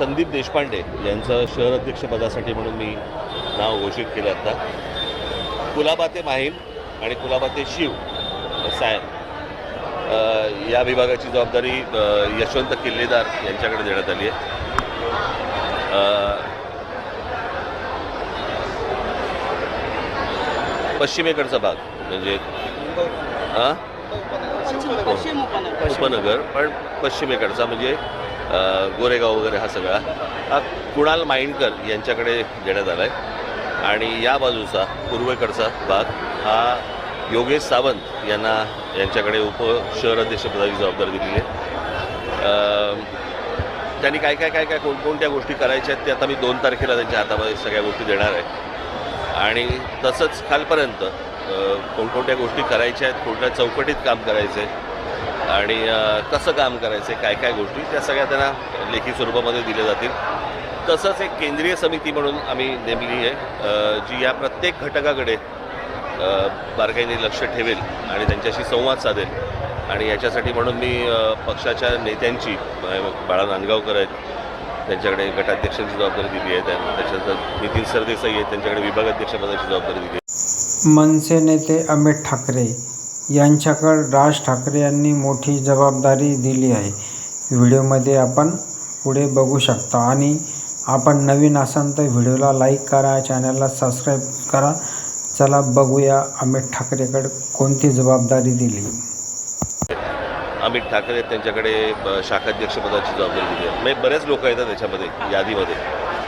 संदीप देशपांडे यांचं शहर अध्यक्षपदासाठी म्हणून मी नाव घोषित केलं आता. कुलाबा ते माहीम आणि कुलाबा ते शिव सायन या विभागाची जबाबदारी यशवंत किल्लेदार यांच्याकडे देण्यात आली आहे. पश्चिमेकडचा भाग म्हणजे हां? पश्चिम उपनगर पण पश्चिमेकडचा म्हणजे गोरेगाव वगैरे हा सगळा. हा कुणाल माइंडकर यांच्याकडे देण्यात आला आहे आणि या बाजूचा पूर्वेकडचा भाग हा योगेश सावंत यांना यांच्याकडे उप शहर अध्यक्षपदाची जबाबदारी दिलेली आहे. त्यांनी काय काय काय काय कोणकोणत्या गोष्टी करायच्या आहेत ते आता मी दोन तारखेला त्यांच्या हातामध्ये सगळ्या गोष्टी देणार आहे. आणि तसंच खालपर्यंत कोणकोणत्या गोष्टी करायच्या आहेत कोणत्या चौकटीत काम करायचं आहे आणि कसं काम करायचं आहे काय काय गोष्टी त्या सगळ्या त्यांना लेखी स्वरूपामध्ये दिल्या जातील. तसंच एक केंद्रीय समिती म्हणून आम्ही नेमली आहे. जी या प्रत्येक घटकाकडे बारकाईने लक्ष ठेवेल आणि त्यांच्याशी संवाद साधेल. आणि याच्यासाठी म्हणून मी पक्षाच्या नेत्यांची बाळा नांदगावकर आहेत त्यांच्याकडे गटाध्यक्षांची जबाबदारी दिली आहे त्याच्यानंतर नितीन सरदेसाई आहेत त्यांच्याकडे विभागाध्यक्षपदाची जबाबदारी दिली आहे. मनसे नेते अमित ठाकरे यांच्याकडे राज ठाकरे यांनी मोठी जबाबदारी दिली आहे. व्हिडिओमध्ये आपण पुढे बघू शकता. आणि आपण नवीन असाल तर व्हिडिओला लाईक करा चॅनलला सबस्क्राईब करा. चला बघूया अमित ठाकरेकडे कोणती जबाबदारी दिली. अमित ठाकरे त्यांच्याकडे शाखाध्यक्षपदाची जबाबदारी दिली आहे. म्हणजे बरेच लोक येतात त्याच्यामध्ये यादीमध्ये.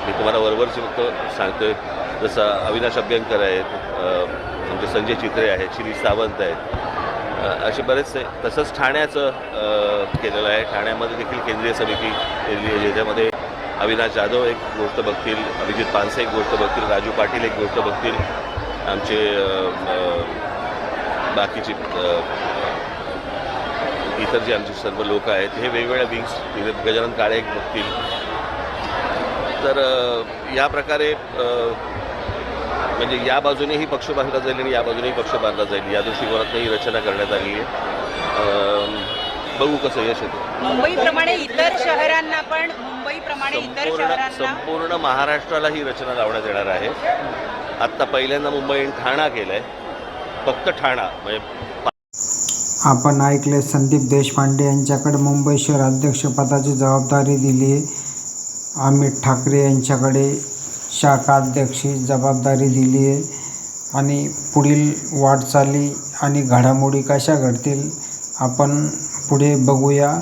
मी तुम्हाला वरवरचे फक्त सांगतोय जसं अविनाश अभ्यंकर आहेत म्हणजे संजय चित्रे आहेत श्री सावंत आहेत. असे बरेचसे तसंच ठाण्याचं केलेलं आहे. ठाण्यामध्ये देखील केंद्रीय समिती केलेली आहे ज्याच्यामध्ये अविनाश जाधव एक गोष्ट बघतील अभिजित पानसे एक गोष्ट बघतील राजू पाटील एक गोष्ट बघतील आमचे बाकीचे इतर जे आमचे सर्व लोक आहेत हे वेगवेगळ्या विंग्स गजानन काळे एक बघतील. तर या प्रकारे म्हणजे या बाजूनेही पक्ष बांधला जाईल आणि या बाजूनेही पक्ष बांधला जाईल. या दृष्टिकोनातनं ही रचना करण्यात आली आहे. अ, बघू कसं यश येतं. मुंबईप्रमाणे इतर शहरांना पण मुंबईप्रमाणे इतर संपूर्ण शहरांना संपूर्ण महाराष्ट्राला ही रचना लावण्यात येणार आहे. आत्ता पहिल्यांदा मुंबईने ठाणा केलं आहे फक्त ठाणा म्हणजे आपण ऐकले संदीप देशपांडे यांच्याकडे मुंबई शहर अध्यक्षपदाची जबाबदारी दिली आहे. अमित ठाकरे यांच्याकडे शाखाध्यक्षी जबाबदारी दिली आहे आणि पुढील वाटचाली आणि घडामोडी कशा घडतील आपण पुढे बघूया.